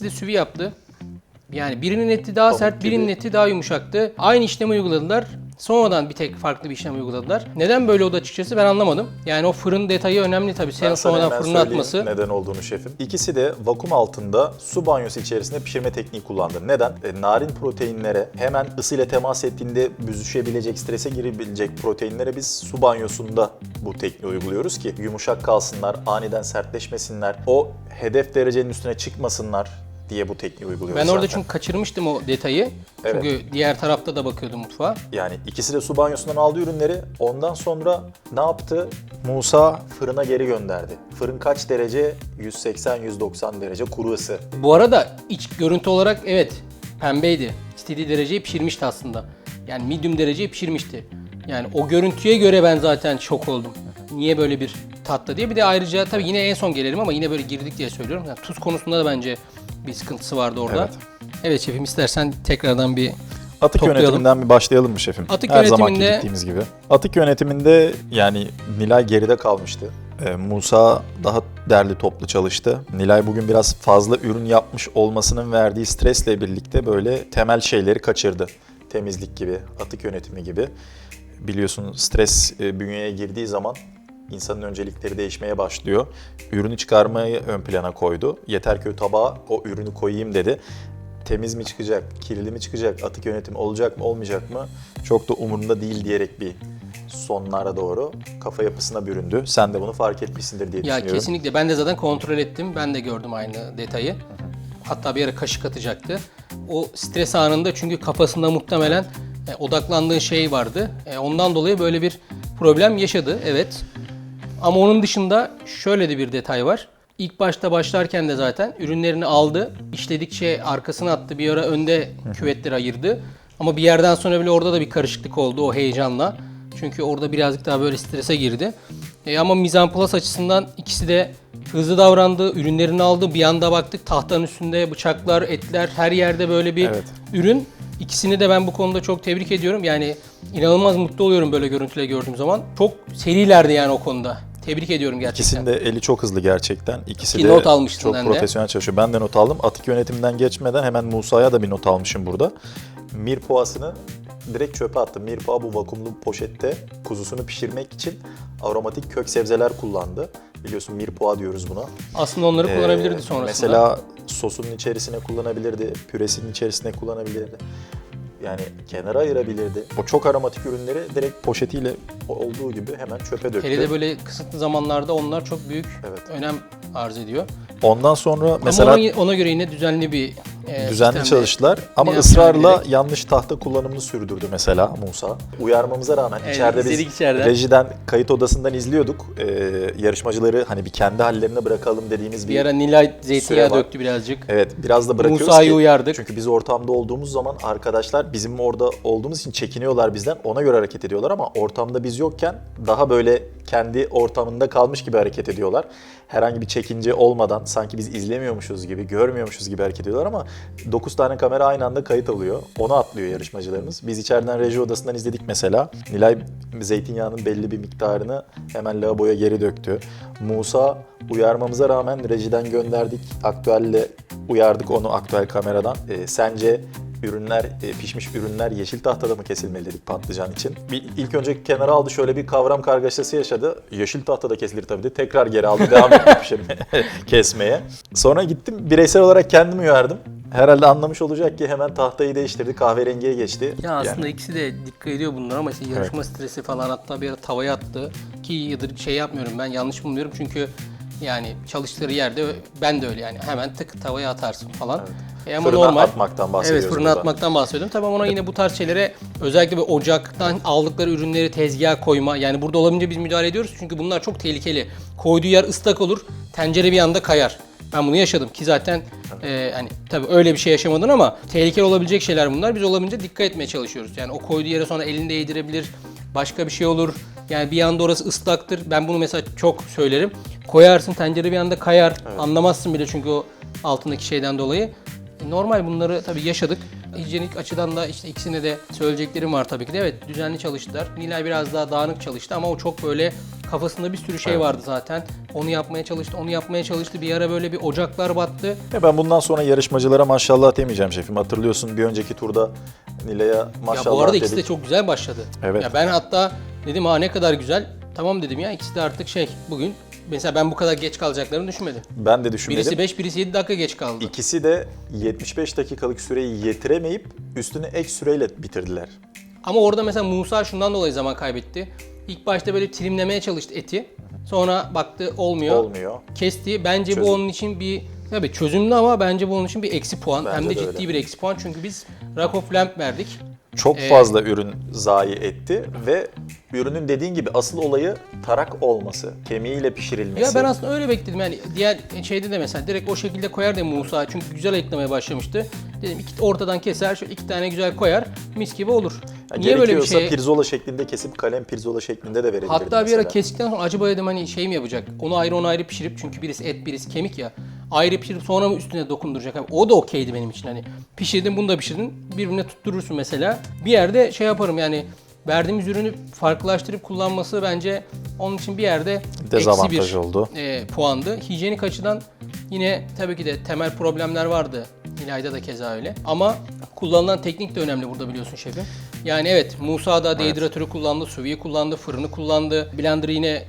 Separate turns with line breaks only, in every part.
İkisi de süvi yaptı. Yani birinin eti daha sert, birinin eti daha yumuşaktı. Aynı işlemi uyguladılar. Sonradan bir tek farklı bir işlem uyguladılar. Neden böyle oldu açıkçası ben anlamadım. Yani o fırın detayı önemli tabii.
Sana
sonradan fırına
söyleyeyim
atması.
Neden olduğunu şefim. İkisi de vakum altında su banyosu içerisinde pişirme tekniği kullandı. Neden? E, narin proteinlere hemen ısıyla temas ettiğinde büzüşebilecek, strese girebilecek proteinlere biz su banyosunda bu tekniği uyguluyoruz ki yumuşak kalsınlar, aniden sertleşmesinler, o hedef derecenin üstüne çıkmasınlar diye bu tekniği uyguluyoruz
Ben orada
zaten.
çünkü kaçırmıştım o detayı.
Evet.
Çünkü diğer tarafta da bakıyordum mutfağa.
Yani ikisi de su banyosundan aldı ürünleri. Ondan sonra ne yaptı? Musa fırına geri gönderdi. Fırın kaç derece? 180-190 derece kuru ısı.
Bu arada iç görüntü olarak evet pembeydi. İstediği dereceyi pişirmişti aslında. Yani medium dereceyi pişirmişti. Yani o görüntüye göre ben zaten şok oldum. Niye böyle bir tatlı diye. Bir de ayrıca tabii yine en son gelelim ama yine böyle girdik diye söylüyorum. Yani tuz konusunda da bence bir sıkıntısı vardı orada.
Evet.
Evet, şefim istersen tekrardan bir
Atık
Toplayalım.
yönetiminden bir başlayalım mı şefim?
Atık
Her zamanki
yönetiminde-
gittiğimiz gibi. Atık yönetiminde yani Nilay geride kalmıştı. Ee, Musa daha derli toplu çalıştı. Nilay bugün biraz fazla ürün yapmış olmasının verdiği stresle birlikte böyle temel şeyleri kaçırdı. Temizlik gibi, atık yönetimi gibi. Biliyorsun stres e, bünyeye girdiği zaman insanın öncelikleri değişmeye başlıyor. Ürünü çıkarmayı ön plana koydu. Yeter ki tabağa o ürünü koyayım dedi. Temiz mi çıkacak, kirli mi çıkacak, atık yönetimi olacak mı olmayacak mı çok da umurunda değil diyerek bir sonlara doğru kafa yapısına büründü. Sen de bunu fark etmişsindir diye
Ya
düşünüyorum.
kesinlikle. Ben de zaten kontrol ettim. Ben de gördüm aynı detayı. Hatta bir ara kaşık atacaktı. O stres anında çünkü kafasında muhtemelen e, odaklandığı şey vardı. E, ondan dolayı böyle bir problem yaşadı. Evet. Ama onun dışında şöyle de bir detay var. İlk başta başlarken de zaten ürünlerini aldı. İşledikçe arkasına attı. Bir ara önde küvetleri ayırdı. Ama bir yerden sonra bile orada da bir karışıklık oldu o heyecanla. Çünkü orada birazcık daha böyle strese girdi. E, ama Mizan Plus açısından ikisi de hızlı davrandı. Ürünlerini aldı. Bir anda baktık tahtanın üstünde bıçaklar, etler her yerde böyle bir
Evet.
ürün. İkisini de ben bu konuda çok tebrik ediyorum. Yani inanılmaz mutlu oluyorum böyle görüntüleri gördüğüm zaman. Çok serilerdi yani o konuda. Tebrik ediyorum gerçekten.
İkisinin de eli çok hızlı gerçekten. İkisi
Ki
de
not almıştın
çok
sen de.
profesyonel çalışıyor. Ben de not aldım. Atık yönetimden geçmeden hemen Musa'ya da bir not almışım burada. Mirpoğasını direkt çöpe attım. Mirpoğa bu vakumlu poşette kuzusunu pişirmek için aromatik kök sebzeler kullandı. Biliyorsun mirpoğa diyoruz buna.
Aslında onları
Ee,
kullanabilirdi sonrasında.
Mesela sosunun içerisine kullanabilirdi, püresinin içerisine kullanabilirdi. Yani kenara ayırabilirdi. O çok aromatik ürünleri direkt poşetiyle olduğu gibi hemen çöpe döktü.
Hele de böyle kısıtlı zamanlarda onlar çok büyük
Evet.
önem arz ediyor.
Ondan sonra
Mesela ona, ona göre yine düzenli bir e,
düzenli çalıştılar ama ısrarla
bilerek.
yanlış tahta kullanımını sürdürdü mesela Musa. Uyarmamıza rağmen
Evet,
içeride biz
izledik içeriden.
rejiden, kayıt odasından izliyorduk. Ee, yarışmacıları hani bir kendi hallerine bırakalım dediğimiz bir,
Bir ara Nilay zeytinyağı
süre var.
döktü birazcık.
Evet biraz da bırakıyoruz
Musa'yı
ki.
uyardık.
Çünkü biz ortamda olduğumuz zaman arkadaşlar bizim orada olduğumuz için çekiniyorlar bizden. Ona göre hareket ediyorlar ama ortamda biz yokken daha böyle kendi ortamında kalmış gibi hareket ediyorlar. Herhangi bir çekince olmadan sanki biz izlemiyormuşuz gibi, görmüyormuşuz gibi hareket ediyorlar ama 9 tane kamera aynı anda kayıt alıyor. Onu atlıyor yarışmacılarımız. Biz içeriden reji odasından izledik mesela. Nilay zeytinyağının belli bir miktarını hemen lavaboya geri döktü. Musa uyarmamıza rağmen rejiden gönderdik. Aktüelle uyardık onu aktüel kameradan. Ee, sence ürünler, e, pişmiş ürünler yeşil tahtada mı kesilmeli dedik patlıcan için. Bir, ilk önce kenara aldı şöyle bir kavram kargaşası yaşadı. Yeşil tahtada kesilir tabii de tekrar geri aldı devam etti kesmeye. Sonra gittim bireysel olarak kendim uyardım. Herhalde anlamış olacak ki hemen tahtayı değiştirdi kahverengiye geçti.
Ya aslında
Yani
ikisi de dikkat ediyor bunlar ama işte yarışma stresi falan hatta bir ara tavaya attı ki yıdır şey yapmıyorum ben yanlış bulmuyorum çünkü yani çalıştığı yerde ben de öyle yani hemen tık tavaya atarsın falan. E ama
Fırına
normal.
atmaktan bahsediyoruz
Evet fırına
burada.
atmaktan bahsediyorum. Tabii ona yine bu tarz şeylere özellikle bir ocaktan aldıkları ürünleri tezgaha koyma. Yani burada olabildiğince biz müdahale ediyoruz çünkü bunlar çok tehlikeli. Koyduğu yer ıslak olur, tencere bir anda kayar. Ben bunu yaşadım ki zaten e, hani tabii öyle bir şey yaşamadın ama tehlikeli olabilecek şeyler bunlar. Biz olabildiğince dikkat etmeye çalışıyoruz. Yani o koyduğu yere sonra elini değdirebilir, başka bir şey olur. Yani bir anda orası ıslaktır. Ben bunu mesela çok söylerim. Koyarsın tencere bir anda kayar. Anlamazsın bile çünkü o altındaki şeyden dolayı. E, Normal bunları tabii yaşadık. Hijyenik açıdan da işte ikisine de söyleyeceklerim var tabii ki de. Evet düzenli çalıştılar. Nilay biraz daha dağınık çalıştı ama o çok böyle Kafasında bir sürü şey
Evet.
vardı zaten. Onu yapmaya çalıştı, onu yapmaya çalıştı. Bir ara böyle bir ocaklar battı.
Ya ben bundan sonra yarışmacılara maşallah demeyeceğim şefim. Hatırlıyorsun bir önceki turda Nilay'a maşallah
ya bu arada
dedik.
ikisi de çok güzel başladı.
Evet.
Ya ben hatta dedim ha ne kadar güzel. Tamam dedim ya ikisi de artık şey bugün mesela ben bu kadar geç kalacaklarını düşünmedim.
Ben de düşünmedim.
Birisi 5, birisi 7 dakika geç kaldı.
İkisi de 75 dakikalık süreyi yetiremeyip üstüne ek süreyle bitirdiler.
Ama orada mesela Musa şundan dolayı zaman kaybetti. İlk başta böyle trimlemeye çalıştı eti. Sonra baktı olmuyor.
Olmuyor.
Kesti. Bence
Çözüm.
bu onun için bir tabii çözümlü ama bence bu onun için bir eksi puan.
Bence
Hem de
de
ciddi
öyle.
bir eksi puan. Çünkü biz Rock of Lamp verdik.
Çok
Ee,
fazla ürün zayi etti ve ürünün dediğin gibi asıl olayı tarak olması, kemiğiyle pişirilmesi.
Ya ben aslında öyle bekledim. Yani diğer şeyde de mesela direkt o şekilde koyar diye Musa. Çünkü güzel ayıklamaya başlamıştı. Dedim iki, ortadan keser, şöyle iki tane güzel koyar. Mis gibi olur.
Ya
Niye böyle bir şey?
pirzola şeklinde kesip kalem pirzola şeklinde de verebilirdi
Hatta bir ara
mesela.
kestikten sonra acaba dedim hani şey mi yapacak? Onu ayrı onu ayrı pişirip çünkü birisi et birisi kemik ya. Ayrı pişirip sonra mı üstüne dokunduracak? Hani o da okeydi benim için hani. Pişirdin bunu da pişirdin. Birbirine tutturursun mesela. Bir yerde şey yaparım yani verdiğimiz ürünü farklılaştırıp kullanması bence onun için bir yerde eksi bir
oldu.
e, puandı. Hijyenik açıdan yine tabii ki de temel problemler vardı. İlayda da keza öyle. Ama kullanılan teknik de önemli burada biliyorsun şefim. Yani evet Musa da dehidratörü kullandı, suviyi kullandı, fırını kullandı, blender'ı yine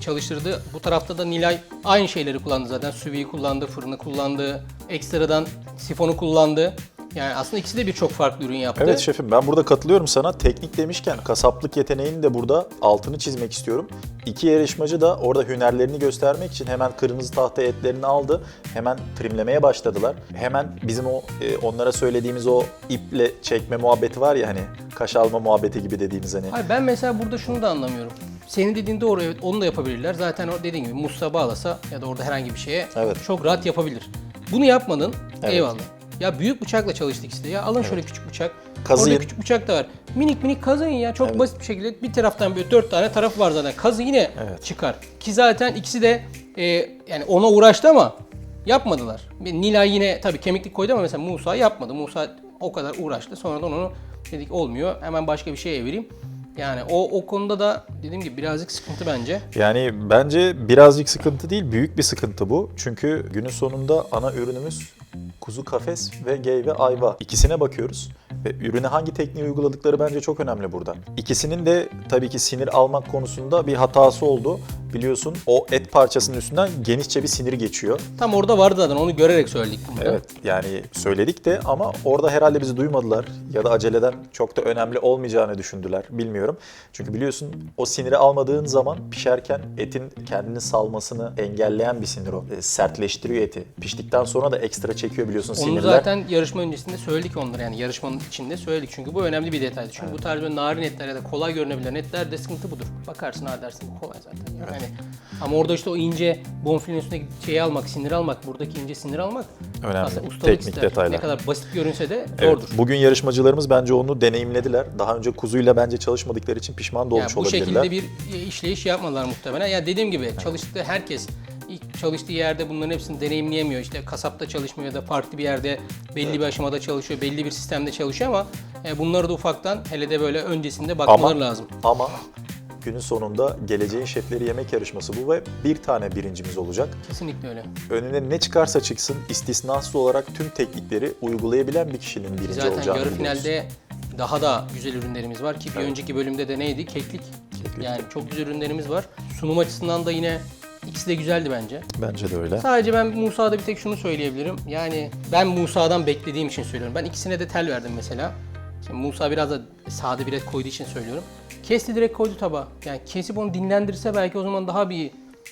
çalıştırdı. Bu tarafta da Nilay aynı şeyleri kullandı zaten. Suviyi kullandı, fırını kullandı, ekstradan sifonu kullandı. Yani aslında ikisi de birçok farklı ürün yaptı.
Evet şefim ben burada katılıyorum sana. Teknik demişken kasaplık yeteneğini de burada altını çizmek istiyorum. İki yarışmacı da orada hünerlerini göstermek için hemen kırmızı tahta etlerini aldı. Hemen trimlemeye başladılar. Hemen bizim o e, onlara söylediğimiz o iple çekme muhabbeti var ya hani kaş alma muhabbeti gibi dediğimiz hani.
Hayır ben mesela burada şunu da anlamıyorum. Senin dediğin doğru evet onu da yapabilirler. Zaten o dediğin gibi musla bağlasa ya da orada herhangi bir şeye
Evet.
çok rahat yapabilir. Bunu yapmadın
Evet.
eyvallah. Ya büyük bıçakla çalıştık işte. Ya alın şöyle küçük bıçak.
Kazıyın.
Orada küçük bıçak da var. Minik minik kazıyın ya. Çok
Evet.
basit bir şekilde bir taraftan böyle dört tane tarafı var zaten. Kazı yine
Evet.
çıkar. Ki zaten ikisi de e, yani ona uğraştı ama yapmadılar. Nilay yine tabii kemiklik koydu ama mesela Musa yapmadı. Musa o kadar uğraştı. Sonradan onu dedik olmuyor. Hemen başka bir şeye evireyim. Yani o o konuda da dediğim gibi birazcık sıkıntı bence.
Yani bence birazcık sıkıntı değil, büyük bir sıkıntı bu. Çünkü günün sonunda ana ürünümüz kuzu kafes ve gey ve ayva. İkisine bakıyoruz ve ürüne hangi tekniği uyguladıkları bence çok önemli burada. İkisinin de tabii ki sinir almak konusunda bir hatası oldu. Biliyorsun o et parçasının üstünden genişçe bir sinir geçiyor.
Tam orada vardı zaten onu görerek söyledik bunu.
Evet yani söyledik de ama orada herhalde bizi duymadılar ya da aceleden çok da önemli olmayacağını düşündüler bilmiyorum. Çünkü biliyorsun o siniri almadığın zaman pişerken etin kendini salmasını engelleyen bir sinir o. E, sertleştiriyor eti. Piştikten sonra da ekstra çekiyor biliyorsun
Onu
sinirler.
zaten yarışma öncesinde söyledik onlara yani yarışmanın içinde söyledik çünkü bu önemli bir detaydı. Çünkü bu tarz böyle narin etler ya da kolay görünebilen etler de sıkıntı budur. Bakarsın ha dersin kolay zaten. Yani. Ama orada işte o ince bonfilin üstündeki şeyi almak, sinir almak, buradaki ince sinir almak
Önemli.
aslında ustalık
Teknik
ister.
detaylar.
Ne kadar basit görünse de
Evet,
zordur.
bugün yarışmacılarımız bence onu deneyimlediler. Daha önce kuzuyla bence çalışmadıkları için pişman da
Yani
olmuş
bu
olabilirler.
şekilde bir işleyiş yapmadılar muhtemelen. Ya dediğim gibi çalıştığı herkes ilk çalıştığı yerde bunların hepsini deneyimleyemiyor. İşte kasapta çalışmıyor ya da farklı bir yerde belli bir aşamada çalışıyor, belli bir sistemde çalışıyor ama e, bunları da ufaktan hele de böyle öncesinde bakmaları
Ama-
lazım.
Ama günün sonunda geleceğin şefleri yemek yarışması bu ve bir tane birincimiz olacak.
Kesinlikle öyle.
önüne ne çıkarsa çıksın istisnasız olarak tüm teknikleri uygulayabilen bir kişinin birinci
Zaten
olacağını
yarı
biliyoruz.
finalde daha da güzel ürünlerimiz var ki bir
Evet.
önceki bölümde de neydi? Keklik.
Keklik.
Yani çok güzel ürünlerimiz var. Sunum açısından da yine ikisi de güzeldi bence.
Bence de öyle.
Sadece ben Musa'da bir tek şunu söyleyebilirim. Yani ben Musa'dan beklediğim için söylüyorum. Ben ikisine de tel verdim mesela. Şimdi Musa biraz da sade bir et koyduğu için söylüyorum. Kesti direkt koydu tabağa. Yani kesip onu dinlendirse belki o zaman daha bir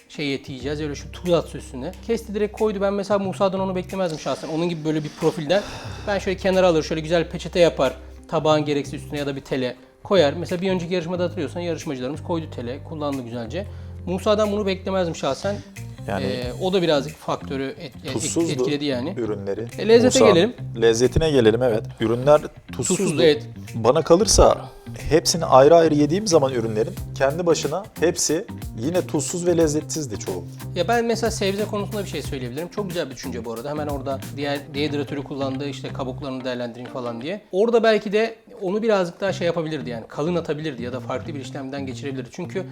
şey eti yiyeceğiz. Öyle şu tuz atsa üstüne. Kesti direkt koydu. Ben mesela Musa'dan onu beklemezdim şahsen. Onun gibi böyle bir profilden. Ben şöyle kenara alır, şöyle güzel peçete yapar. Tabağın gereksiz üstüne ya da bir tele koyar. Mesela bir önceki yarışmada hatırlıyorsan yarışmacılarımız koydu tele, kullandı güzelce. Musa'dan bunu beklemezdim şahsen.
Yani
Ee, o da birazcık faktörü et- et-
Tuzsuzdu
etkiledi yani.
ürünleri.
E, lezzete
Musa,
gelelim.
Lezzetine gelelim evet. Ürünler tuzsuzdu.
Tuzsuzdu, evet.
Bana kalırsa hepsini ayrı ayrı yediğim zaman ürünlerin kendi başına hepsi yine tuzsuz ve lezzetsizdi çoğu.
Ya ben mesela sebze konusunda bir şey söyleyebilirim. Çok güzel bir düşünce bu arada. Hemen orada diğer dehidratörü kullandığı işte kabuklarını değerlendireyim falan diye. Orada belki de onu birazcık daha şey yapabilirdi yani kalın atabilirdi ya da farklı bir işlemden geçirebilirdi. Çünkü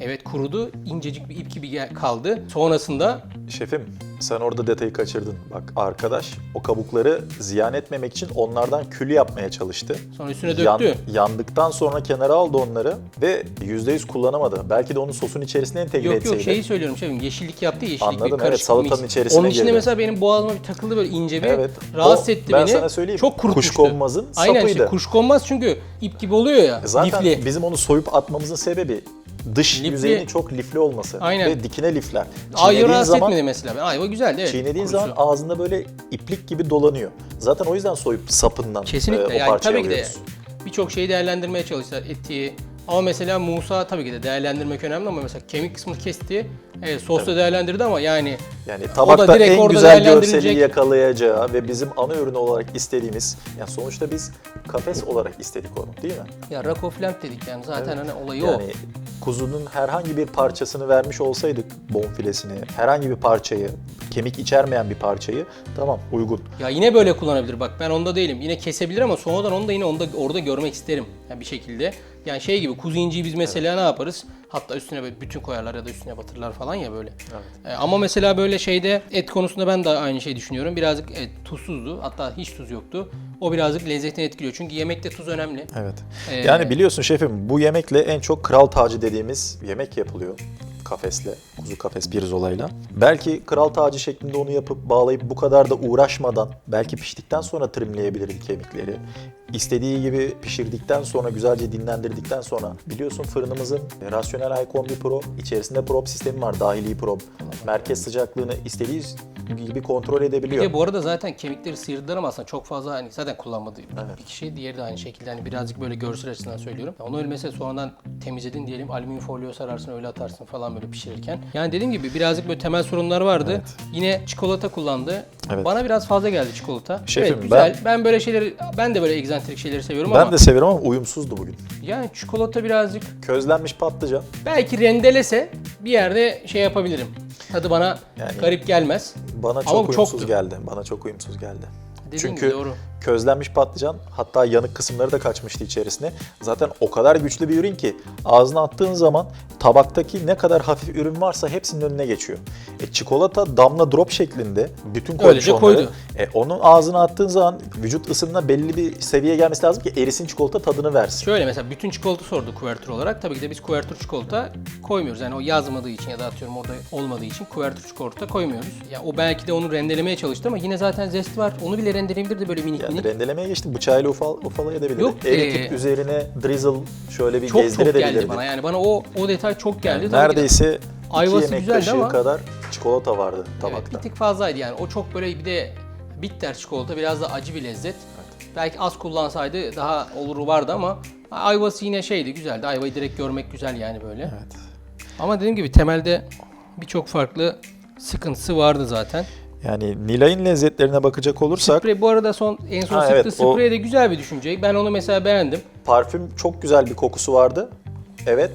Evet kurudu. incecik bir ip gibi kaldı. Sonrasında
Şefim sen orada detayı kaçırdın. Bak arkadaş o kabukları ziyan etmemek için onlardan kül yapmaya çalıştı.
sonra üstüne
Yan-
döktü.
yandıktan sonra kenara aldı onları ve %100 kullanamadı. Belki de onu sosun içerisine entegre
Yok
etseydi.
yok şeyi söylüyorum şefim. Yeşillik yaptı ya, yeşillik
Anladım, evet, salatanın içerisine
Onun içinde
girdi.
mesela benim boğazıma bir takıldı böyle ince bir
Evet.
rahatsız
O,
etti
ben
beni.
sana söyleyeyim,
Çok kurutmuştu.
kuşkonmazın
Aynen
sapıydı.
kuşkonmaz çünkü ip gibi oluyor ya.
Zaten
lifli.
bizim onu soyup atmamızın sebebi dış
Lifli.
yüzeyinin çok lifli olması
Aynen.
ve dikine lifler. Çiğnediğin
rahatsız
zaman,
etmedi mesela. Ben ayva güzeldi evet.
çiğnediğin
kurusu.
zaman ağzında böyle iplik gibi dolanıyor. Zaten o yüzden soyup sapından
Kesinlikle.
e, o
yani
parçayı
tabii ki de
alıyoruz.
birçok şeyi değerlendirmeye çalıştılar. Eti, ama mesela Musa tabii ki de değerlendirmek önemli ama mesela kemik kısmını kesti. Evet sosta değerlendirdi ama yani
Yani tabakta en güzel görseli yakalayacağı ve bizim ana ürün olarak istediğimiz, yani sonuçta biz kafes olarak istedik onu değil mi?
ya rako flamp dedik yani zaten hani olayı o.
Yani kuzunun herhangi bir parçasını vermiş olsaydık bonfilesini, herhangi bir parçayı, kemik içermeyen bir parçayı tamam uygun.
Ya yine böyle kullanabilir bak ben onda değilim. Yine kesebilir ama sonradan onu da yine onda orada görmek isterim yani bir şekilde. Yani şey gibi kuzu inciyi biz mesela ne yaparız? Hatta üstüne böyle bütün koyarlar ya da üstüne batırırlar falan ya böyle. Ee, ama mesela böyle şeyde et konusunda ben de aynı şeyi düşünüyorum. Birazcık et tuzsuzdu. Hatta hiç tuz yoktu. O birazcık lezzetini etkiliyor. Çünkü yemekte tuz önemli.
Evet.
Ee,
yani biliyorsun şefim bu yemekle en çok kral tacı dediğimiz yemek yapılıyor. Kafesle, kuzu kafes pirzolayla. Belki kral tacı şeklinde onu yapıp bağlayıp bu kadar da uğraşmadan belki piştikten sonra trimleyebilirdi kemikleri. İstediği gibi pişirdikten sonra güzelce dinlendirdikten sonra biliyorsun fırınımızın Rasyonel iCombi Pro içerisinde probe sistemi var dahili probe. Merkez sıcaklığını istediği gibi kontrol
Bir
edebiliyor.
de bu arada zaten kemikleri sıyırdılar ama aslında çok fazla hani zaten kullanmadı bir kişi. Diğeri de aynı şekilde hani birazcık böyle görsel açısından söylüyorum. Onu öyle mesela sonradan temizledin diyelim alüminyum folyo sararsın öyle atarsın falan böyle pişirirken. Yani dediğim gibi birazcık böyle temel sorunlar vardı. Yine çikolata kullandı.
Evet.
Bana biraz fazla geldi çikolata.
Şefim,
evet, güzel.
ben-
Ben, böyle şeyleri ben de böyle egzantrik şeyleri seviyorum
Ben
ama
de severim ama uyumsuzdu bugün.
yani çikolata birazcık
Közlenmiş patlıcan.
belki rendelese bir yerde şey yapabilirim. Tadı bana
Yani-
garip gelmez.
Bana
Ama
çok
bu
uyumsuz
çoktu.
geldi. Bana çok uyumsuz geldi.
Dediğim
Çünkü
gibi doğru.
Közlenmiş patlıcan hatta yanık kısımları da kaçmıştı içerisine. Zaten o kadar güçlü bir ürün ki ağzına attığın zaman tabaktaki ne kadar hafif ürün varsa hepsinin önüne geçiyor. E, çikolata damla drop şeklinde bütün
koydu.
E, onun ağzına attığın zaman vücut ısınına belli bir seviyeye gelmesi lazım ki erisin çikolata tadını versin.
Şöyle mesela bütün çikolata sordu kuvertür olarak. Tabii ki de biz kuvertür çikolata koymuyoruz. Yani o yazmadığı için ya da atıyorum orada olmadığı için kuvertür çikolata koymuyoruz. Ya o belki de onu rendelemeye çalıştı ama yine zaten zest var. Onu bile rendeleyebilirdi böyle minik
Yani rendelemeye geçtim. Bıçağıyla ufal, ufalayabilirdi.
Yok,
Eritip
ee,
üzerine drizzle şöyle bir
Çok çok
gezdirebilirdi.
geldi bana. Yani bana o o detay çok geldi.
Yani
Tabii
neredeyse iki yemek kaşığı
ama-
kadar çikolata vardı
Evet,
tabakta.
bir tık fazlaydı yani. O çok böyle bir de bitter çikolata biraz da acı bir lezzet. Belki az kullansaydı daha oluru vardı ama ayvası yine şeydi güzeldi. Ayvayı direkt görmek güzel yani böyle.
Evet.
Ama dediğim gibi temelde birçok farklı sıkıntısı vardı zaten.
Yani Nilay'ın lezzetlerine bakacak olursak
Sprey bu arada son en son
Ha,
sıktığı
evet,
sprey de güzel bir düşünce. Ben onu mesela beğendim.
parfüm çok güzel bir kokusu vardı. Evet.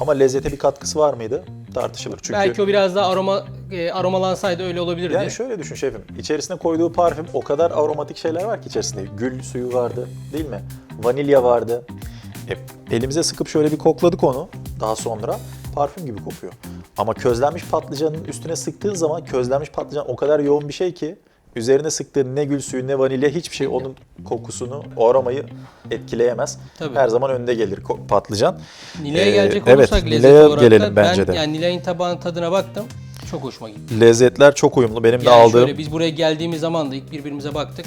Ama lezzete bir katkısı var mıydı? Tartışılır. Çünkü
Belki o biraz daha aroma e, aromalansaydı öyle olabilirdi.
yani şöyle düşün şefim. İçerisine koyduğu parfüm o kadar aromatik şeyler var ki içerisinde. Gül suyu vardı değil mi? Vanilya vardı. E, elimize sıkıp şöyle bir kokladık onu daha sonra. Parfüm gibi kokuyor. Ama közlenmiş patlıcanın üstüne sıktığın zaman közlenmiş patlıcan o kadar yoğun bir şey ki üzerine sıktığın ne gül suyu ne vanilya hiçbir şey onun kokusunu, o aromayı etkileyemez.
Tabii.
Her zaman önde gelir patlıcan.
Nilay'a
Ee,
gelecek
evet,
olursak lezzet
Nilay'a
olarak
gelelim
da
bence
ben
de.
yani Nilay'ın tabağının tadına baktım. Çok hoşuma gitti.
Lezzetler çok uyumlu. Benim de
Yani
aldığım
şöyle biz buraya geldiğimiz zaman da ilk birbirimize baktık.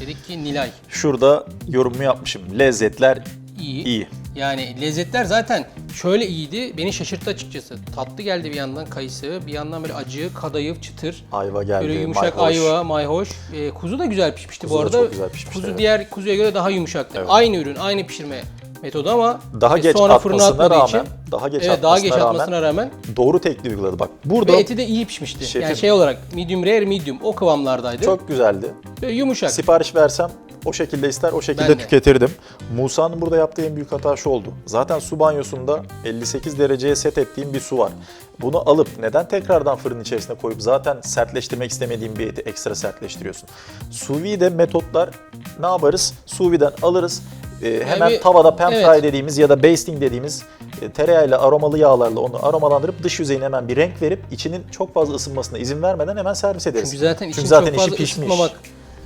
Dedik ki Nilay
şurada yorumumu yapmışım. Lezzetler
iyi.
iyi.
Yani lezzetler zaten şöyle iyiydi. Beni şaşırttı açıkçası. Tatlı geldi bir yandan kayısı, bir yandan böyle acı, kadayıf, çıtır.
Ayva geldi.
Böyle yumuşak
mayhoş.
ayva, mayhoş. Ee, kuzu da güzel pişmişti
Kuzu
bu
da
arada.
çok güzel pişmişti,
Kuzu
evet.
diğer kuzuya göre daha yumuşaktı.
Evet.
Aynı ürün, aynı pişirme metodu ama
Daha
e,
geç
sonra fırına
atmasına
atmadığı
rağmen,
için
daha geç
evet, daha geç
atmasına
atmasına rağmen
Doğru tekniği uyguladı. Bak burada
ve eti de iyi pişmişti.
Şefim-
Yani şey olarak medium rare, medium o kıvamlardaydı.
çok güzeldi.
Böyle yumuşak.
Sipariş versem o şekilde ister, o şekilde
Ben de.
tüketirdim. Musa'nın burada yaptığı en büyük hata şu oldu. Zaten su banyosunda 58 dereceye set ettiğim bir su var. Bunu alıp neden tekrardan fırının içerisine koyup zaten sertleştirmek istemediğim bir eti ekstra sertleştiriyorsun? Sous vide metotlar ne yaparız? Sous vide'den alırız. e, hemen
bir-
tavada pan
evet.
fry dediğimiz ya da basting dediğimiz e, tereyağıyla aromalı yağlarla onu aromalandırıp dış yüzeyine hemen bir renk verip içinin çok fazla ısınmasına izin vermeden hemen servis ederiz.
Çünkü zaten
Çünkü zaten
çok fazla
işi pişmiş.
ısıtmamak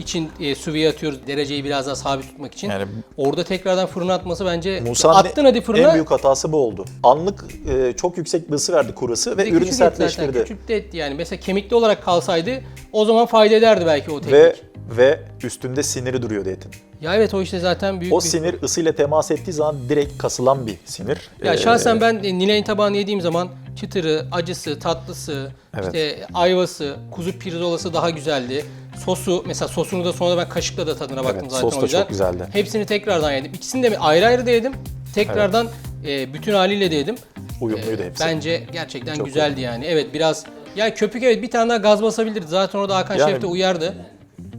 için e, sıvıya atıyoruz dereceyi biraz daha sabit tutmak için.
Yani-
Orada tekrardan fırına atması bence
Musa'nın
attın hadi fırına.
en büyük hatası bu oldu. Anlık e, çok yüksek bir ısı verdi kurusu ve ürünü
küçük et zaten,
sertleştirdi.
Küçük de et yani. Mesela kemikli olarak kalsaydı o zaman fayda ederdi belki o teknik.
Ve ve üstünde siniri duruyordu etin.
Ya evet o işte zaten büyük
O
bir...
sinir ısıyla temas ettiği zaman direkt kasılan bir sinir.
Ya
Ee,
şahsen ben e, Nilay'ın tabağını yediğim zaman çıtırı, acısı, tatlısı,
Evet.
işte ayvası, kuzu pirzolası daha güzeldi. Sosu mesela sosunu da sonra ben kaşıkla da tadına baktım
Evet,
zaten
sos
o
da
yüzden.
çok güzeldi.
Hepsini tekrardan yedim. İkisini de ayrı ayrı da yedim. Tekrardan e, bütün haliyle de yedim.
uyumluydu
E,
hepsi.
Bence gerçekten
Çok
güzeldi yani. Evet biraz yani köpük evet bir tane daha gaz basabilirdi. Zaten orada Hakan
Yani-
Şef de uyardı.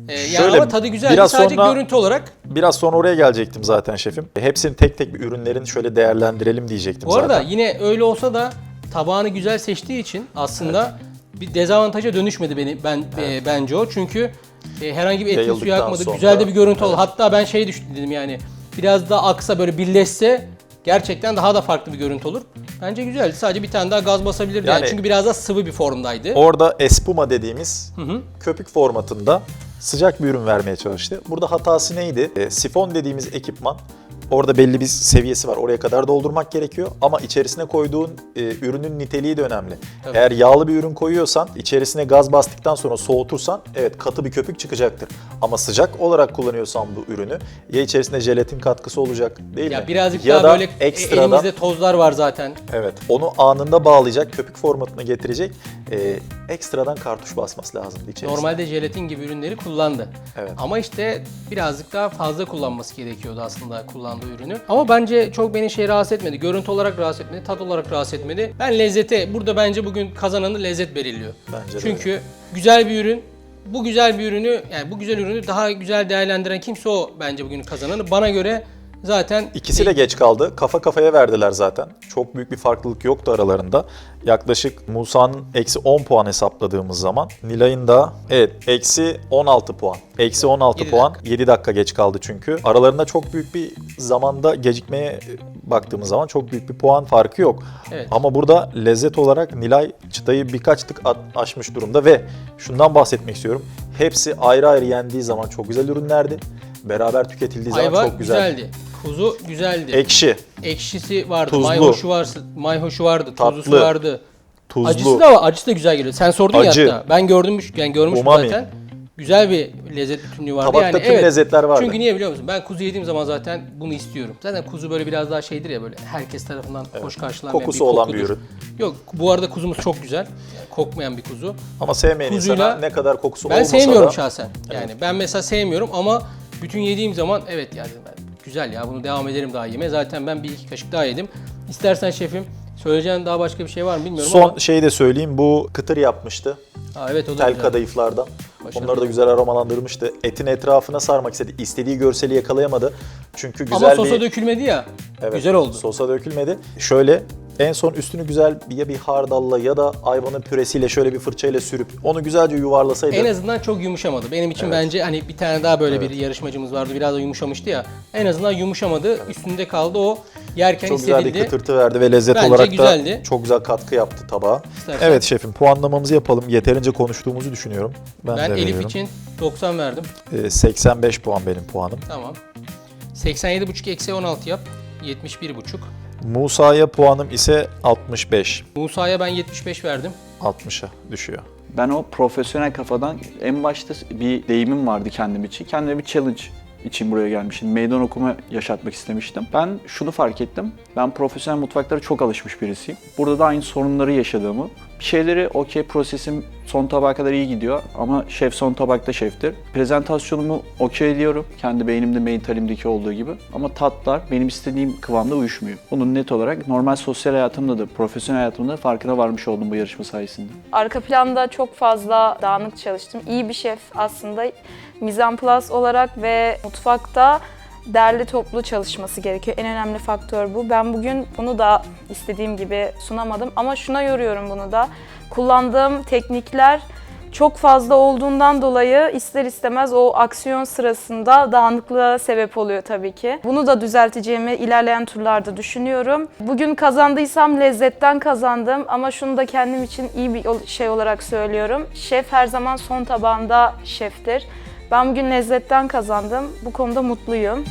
E, yani
Şöyle,
ama tadı güzeldi.
biraz
Sadece
sonra-
görüntü olarak.
Biraz sonra oraya gelecektim zaten şefim. Hepsini tek tek bir ürünlerin şöyle değerlendirelim diyecektim
Bu arada
zaten.
yine öyle olsa da tabağını güzel seçtiği için aslında bir dezavantaja dönüşmedi beni ben e, bence o. Çünkü e, herhangi bir etin suyu
Yayıldıktan
yakmadı.
sonra-
Güzel de bir görüntü oldu. Hatta ben şey düşündüm dedim yani biraz daha aksa böyle birleşse gerçekten daha da farklı bir görüntü olur. Bence güzeldi. Sadece bir tane daha gaz basabilirdi yani,
Yani-
çünkü biraz daha sıvı bir formdaydı.
Orada espuma dediğimiz köpük formatında sıcak bir ürün vermeye çalıştı. Burada hatası neydi? E, sifon dediğimiz ekipman orada belli bir seviyesi var. Oraya kadar doldurmak gerekiyor ama içerisine koyduğun e, ürünün niteliği de önemli.
Tabii.
Eğer yağlı bir ürün koyuyorsan, içerisine gaz bastıktan sonra soğutursan evet katı bir köpük çıkacaktır. Ama sıcak olarak kullanıyorsan bu ürünü ya içerisinde jelatin katkısı olacak değil
ya
mi?
birazcık
ya
daha
da
böyle e-
ekstradan
elimizde tozlar var zaten.
Evet. Onu anında bağlayacak, köpük formatına getirecek. e, ekstradan kartuş basması lazım içerisine.
Normalde jelatin gibi ürünleri kullandı.
Evet.
Ama işte birazcık daha fazla kullanması gerekiyordu aslında kullandığı ürünü. Ama bence çok beni şey rahatsız etmedi. Görüntü olarak rahatsız etmedi, tat olarak rahatsız etmedi. Ben lezzete, burada bence bugün kazananı lezzet belirliyor.
Bence de
Çünkü güzel bir ürün, bu güzel bir ürünü, yani bu güzel ürünü daha güzel değerlendiren kimse o bence bugün kazananı. Bana göre zaten
İkisi de geç kaldı. Kafa kafaya verdiler zaten. Çok büyük bir farklılık yoktu aralarında. Yaklaşık Musa'nın eksi 10 puan hesapladığımız zaman Nilay'ın da evet eksi 16 puan. Eksi 16
Yedi
puan. 7 dakika geç kaldı çünkü. Aralarında çok büyük bir zamanda gecikmeye baktığımız zaman çok büyük bir puan farkı yok.
Evet.
Ama burada lezzet olarak Nilay çıtayı birkaç tık aşmış durumda ve şundan bahsetmek istiyorum. Hepsi ayrı ayrı yendiği zaman çok güzel ürünlerdi. Beraber tüketildiği zaman
ayva
çok güzeldi.
güzeldi. Kuzu güzeldi.
Ekşi,
Ekşisi vardı,
Tuzlu.
mayhoşu vardı, mayhoşu vardı, tuzlusu
Tatlı.
vardı.
tuzlu.
Acısı da var. Acısı da güzel geliyor. Sen sordun
Acı.
ya hatta. Ben gördüm, yani görmüştüm
Umami.
zaten. Güzel bir lezzet bütünlüğü vardı.
Tabakta
yani
tüm
evet.
lezzetler vardı.
Çünkü niye biliyor musun? Ben kuzu yediğim zaman zaten bunu istiyorum. Zaten kuzu böyle biraz daha şeydir ya böyle herkes tarafından hoş karşılanmayan
Kokusu
bir
olan bir
kokudur.
ürün.
Yok bu arada kuzumuz çok güzel. Yani kokmayan bir kuzu.
Ama sevmeyen
Kuzuyla-
insana ne kadar kokusu
Ben
olmasa
sevmiyorum
da
şahsen. Yani ben mesela sevmiyorum ama bütün yediğim zaman evet yani ben güzel ya bunu devam ederim daha yeme. Zaten ben bir iki kaşık daha yedim. İstersen şefim söyleyeceğin daha başka bir şey var mı bilmiyorum
son
ama.
şeyi de söyleyeyim. Bu kıtır yapmıştı.
Ha, evet o da
Tel
güzel.
kadayıflardan.
Başarılı.
Onları da güzel aromalandırmıştı. Etin etrafına sarmak istedi. İstediği görseli yakalayamadı. Çünkü güzel
Ama sosa
bir
dökülmedi ya.
Evet,
Güzel oldu.
Sosa dökülmedi. Şöyle en son üstünü güzel ya bir hardalla ya da ayvanın püresiyle şöyle bir fırçayla sürüp onu güzelce yuvarlasaydı.
En azından çok yumuşamadı. Benim için bence hani bir tane daha böyle bir yarışmacımız vardı. Biraz da yumuşamıştı ya. En azından yumuşamadı. Üstünde kaldı o. Yerken
çok güzel bir
hissedildi.
kıtırtı verdi ve lezzet
Bence
olarak
güzeldi.
da çok güzel katkı yaptı tabağa.
İstersen-
Evet şefim puanlamamızı yapalım. Yeterince konuştuğumuzu düşünüyorum. Ben,
Ben Elif
veriyorum.
için 90 verdim.
Ee, 85 puan benim puanım.
Tamam. 87,5 eksi 16 yap. 71,5.
Musa'ya puanım ise 65.
Musa'ya ben 75 verdim.
60'a düşüyor.
Ben o profesyonel kafadan en başta bir deyimim vardı kendim için. Kendime bir challenge için buraya gelmiştim. Meydan okuma yaşatmak istemiştim. Ben şunu fark ettim. Ben profesyonel mutfaklara çok alışmış birisiyim. Burada da aynı sorunları yaşadığımı. Bir şeyleri okey prosesim son tabağa kadar iyi gidiyor ama şef son tabakta şeftir. Prezentasyonumu okey diyorum. Kendi beynimde, mentalimdeki olduğu gibi. Ama tatlar benim istediğim kıvamda uyuşmuyor. Bunun net olarak normal sosyal hayatımda da, profesyonel hayatımda da farkına varmış oldum bu yarışma sayesinde.
Arka planda çok fazla dağınık çalıştım. İyi bir şef aslında. Mizanplas olarak ve mutfakta derli toplu çalışması gerekiyor. En önemli faktör bu. Ben bugün bunu da istediğim gibi sunamadım ama şuna yoruyorum bunu da. Kullandığım teknikler çok fazla olduğundan dolayı ister istemez o aksiyon sırasında dağınıklığa sebep oluyor tabii ki. Bunu da düzelteceğimi ilerleyen turlarda düşünüyorum. Bugün kazandıysam lezzetten kazandım ama şunu da kendim için iyi bir şey olarak söylüyorum. Şef her zaman son tabağında şeftir. Ben bugün lezzetten kazandım. Bu konuda mutluyum.